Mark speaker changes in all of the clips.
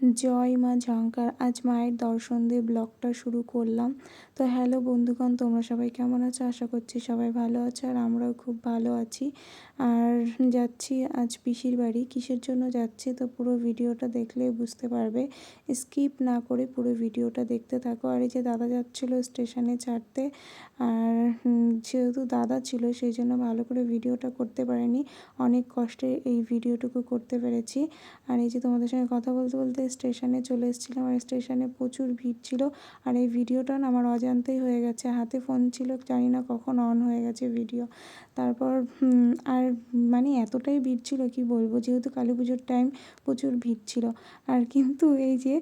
Speaker 1: জয় মা ঝঙ্কার। আজ মায়ের দর্শন দিয়ে ব্লগটা শুরু করলাম। তো হ্যালো বন্ধুগণ, তোমরা সবাই কেমন আছো? আশা করছি সবাই ভালো আছো আর আমরাও খুব ভালো আছি। আর যাচ্ছি, আজ পিসির বাড়ি। কিসের জন্য যাচ্ছি? তো পুরো ভিডিওটা দেখলেই বুঝতে পারবে। স্কিপ না করে পুরো ভিডিওটা দেখতে থাকো। আর এই যে দাদা যাচ্ছিল স্টেশনে ছাড়তে, আর যেহেতু দাদা ছিল, সেই জন্য ভালো করে ভিডিওটা করতে পারিনি। অনেক কষ্টে এই ভিডিওটুকু করতে পেরেছি। আর এই যে তোমাদের সঙ্গে কথা বলতে বলতে স্টেশনে চলে এসেছিলাম। আর স্টেশনে প্রচুর ভিড় ছিল। আর এই ভিডিওটা না আমার অজান্তেই হয়ে গেছে। হাতে ফোন ছিল, জানি না কখন অন হয়ে গেছে ভিডিও তারপর আর মানে এতটাই ভিড় ছিল কি বলব? যেহেতু কালী পুজোর টাইম প্রচুর ভিড় ছিল। আর কিন্তু এই যে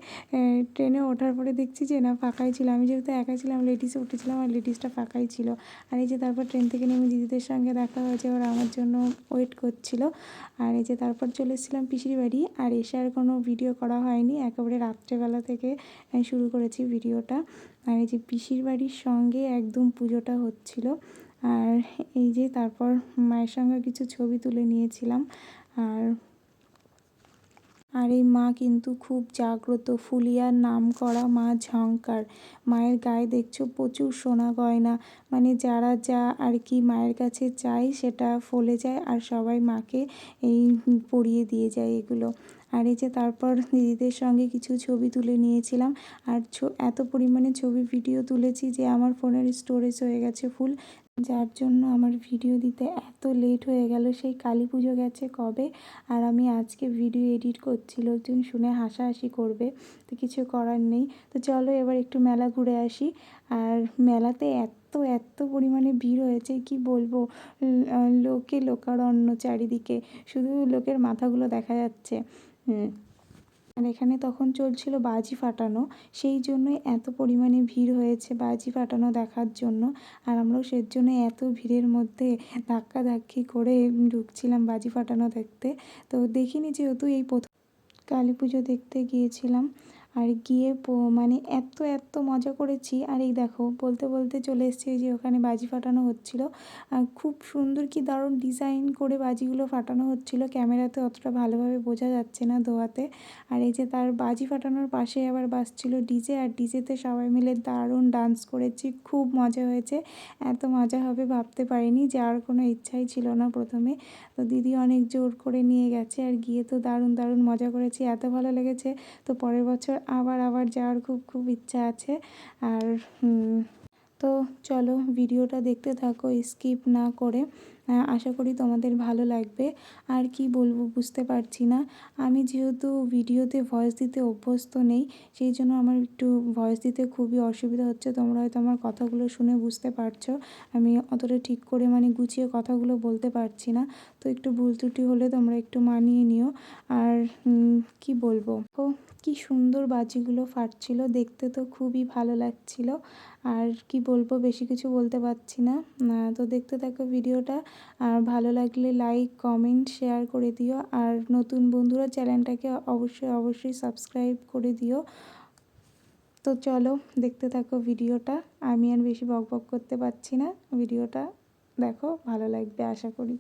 Speaker 1: ট্রেনে ওঠার পরে দেখছি যে না ফাঁকাই ছিল। আমি যেহেতু একাই ছিলাম লেডিসে উঠেছিলাম আর লেডিসটা ফাঁকাই ছিল। আর এই যে তারপর ট্রেন থেকে নেমে দিদিদের সঙ্গে দেখা হয়েছে। ওরা আমার জন্য ওয়েট করছিল। আর এই যে তারপর চলে এসেছিলাম পিসির বাড়ি। আর এসে আর কোনো ভিডিও করা হয়নি, একেবারে রাত্রেবেলা থেকে শুরু করেছি ভিডিওটা। আর এই যে পিসির বাড়ির সঙ্গে একদম পুজোটা হচ্ছিল। আর এই যে তারপর মায়ের সঙ্গে কিছু ছবি তুলে নিয়েছিলাম। আর আর এই মা কিন্তু খুব জাগ্রত, ফুলিয়ার নাম করা মা ঝঙ্কার মায়ের গায়ে দেখছ প্রচুর সোনা গয়না। মানে যারা যা আর কি মায়ের কাছে চাই সেটা ফলে যায় আর সবাই মাকে এই পরিয়ে দিয়ে যায় এগুলো। আর এই যে তারপর দিদিদের সঙ্গে কিছু ছবি তুলে নিয়েছিলাম। আর এত পরিমাণে ছবি ভিডিও তুলেছি যে আমার ফোনের স্টোরেজ হয়ে গেছে ফুল যার জন্য আমার ভিডিও দিতে এত লেট হয়ে গেল, সেই কালী পুজো গেছে কবে? আর আমি আজকে ভিডিও এডিট করছি লোকজন শুনে হাসাহাসি করবে, তো কিছু করার নেই। তো চলো এবার একটু মেলা ঘুরে আসি। আর মেলাতে এত এত পরিমাণে ভিড় হয়েছে, কি বলব? লোকে, লোকারণ্য চারিদিকে, শুধু লোকের মাথাগুলো দেখা যাচ্ছে। হুম আর এখানে তখন চলছিল বাজি ফাটানো। সেই জন্যই এত পরিমাণে ভিড় হয়েছে বাজি ফাটানো দেখার জন্য। আর আমরাও সেই জন্য এত ভিড়ের মধ্যে ধাক্কাধাক্কি করে ঢুকছিলাম বাজি ফাটানো দেখতে। তো দেখিনি যেহেতু এই প্রথম কালী পুজো দেখতে গিয়েছিলাম। আর গিয়ে মানে এত এত মজা করেছি। আর এই দেখো, বলতে বলতে চলে এসেছি যে ওখানে বাজি ফাটানো হচ্ছিল। খুব সুন্দর কি দারুণ ডিজাইন করে বাজিগুলো ফাটানো হচ্ছিল। ক্যামেরাতে অতটা ভালোভাবে বোঝা যাচ্ছে না ধোয়াতে। আর এই যে তার বাজি ফাটানোর পাশে আবার বাজছিল ডিজে। আর ডিজেতে সবাই মিলে দারুণ ডান্স করেছি। খুব মজা হয়েছে। এত মজা হবে ভাবতে পারিনি যাওয়ার কোনো ইচ্ছাই ছিল না প্রথমে। তো দিদি অনেক জোর করে নিয়ে গেছে। আর গিয়ে তো দারুণ দারুণ মজা করেছি। এত ভালো লেগেছে। তো পরের বছর আবার আবার যাওয়ার খুব খুব ইচ্ছা আছে। আর তো চলো, ভিডিওটা দেখতে থাকো, স্কিপ না করে। আশা করি তোমাদের ভালো লাগবে। আর কি বলব, বুঝতে পারছি না। আমি যেহেতু ভিডিওতে ভয়েস দিতে অভ্যস্ত নেই, সেই জন্য আমার একটু ভয়েস দিতে খুবই অসুবিধা হচ্ছে। তোমরা হয়তো আমার কথাগুলো শুনে বুঝতে পারছ। আমি অতটা ঠিক করে মানে গুছিয়ে কথাগুলো বলতে পারছি না। তো একটু ভুল ত্রুটি হলে তোমরা একটু মানিয়ে নিও। আর কি বলব? ও, কি সুন্দর বাজিগুলো ফাটছিল। দেখতে তো খুবই ভালো লাগছিল। আর কি বলব, বেশি কিছু বলতে পারছি না। তো দেখতে থাকো ভিডিওটা। আর ভালো লাগলে লাইক কমেন্ট শেয়ার করে দিও। আর নতুন বন্ধুরা চ্যানেলটাকে অবশ্যই অবশ্যই সাবস্ক্রাইব করে দিও। তো চলো, দেখতে থাকো ভিডিওটা। আমি আর বেশি বক বক করতে পারছি না। ভিডিওটা দেখো, ভালো লাগবে, আশা করি।